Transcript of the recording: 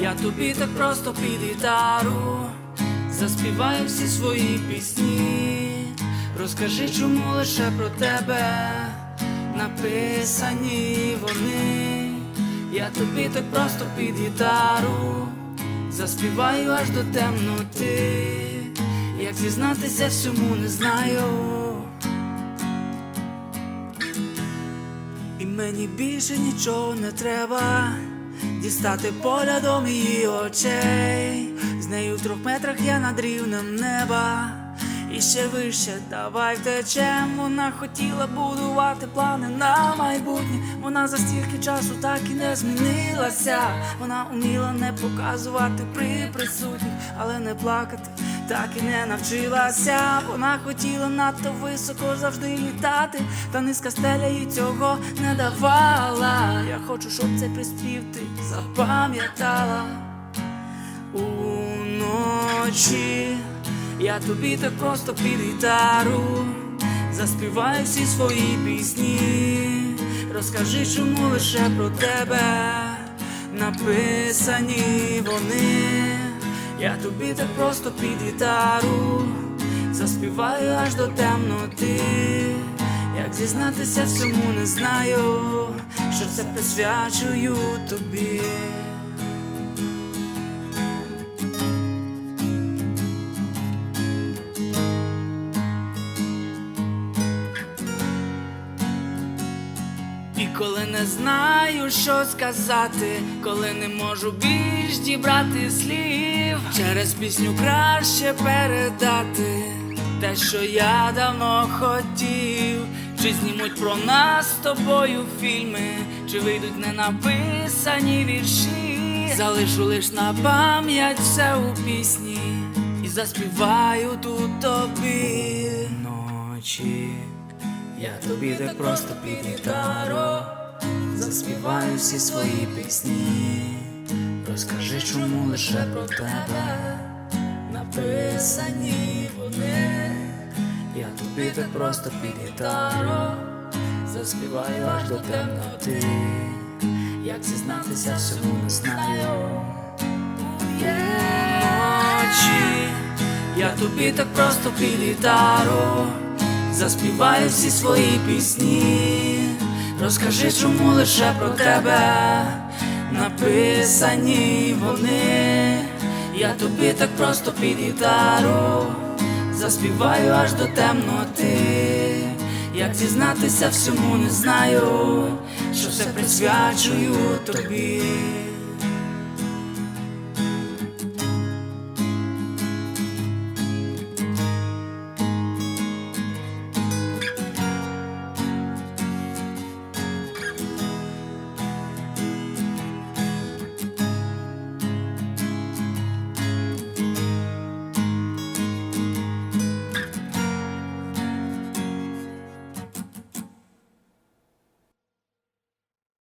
я тобі так просто під гітару заспіваю всі свої пісні. Розкажи, чому лише про тебе написані вони. Я тобі так просто під гітару заспіваю аж до темноти. Як зізнатися всьому не знаю. І мені більше нічого не треба дістати поглядом її очей. З нею в трьох метрах я над рівнем неба. І ще вище давай втечем. Вона хотіла будувати плани на майбутнє. Вона за стільки часу так і не змінилася. Вона уміла не показувати при присутніх, але не плакати. Так і не навчилася, вона хотіла надто високо завжди літати, та низька стеля їй цього не давала. Я хочу, щоб цей приспів ти запам'ятала уночі. Я тобі так просто під гітару заспіваю всі свої пісні. Розкажи, чому лише про тебе написані вони. Я тобі так просто під гітару заспіваю аж до темноти. Як зізнатися всьому не знаю, що це присвячую тобі. Коли не знаю, що сказати, коли не можу більш дібрати слів, через пісню краще передати те, що я давно хотів, чи знімуть про нас з тобою фільми, чи вийдуть ненаписані вірші, залишу лиш на пам'ять все у пісні і заспіваю тут тобі. Ночі. Я тобі так просто під гітару заспіваю всі свої пісні. Розкажи, чому лише про тебе написані вони. Я тобі так просто під гітару заспіваю аж до темноти. Як зізнатися всьому не знаю. Ночі я тобі так просто під гітару заспіваю всі свої пісні. Розкажи, чому лише про тебе написані вони. Я тобі так просто під гітару заспіваю аж до темноти. Як зізнатися всьому не знаю, що все присвячую тобі.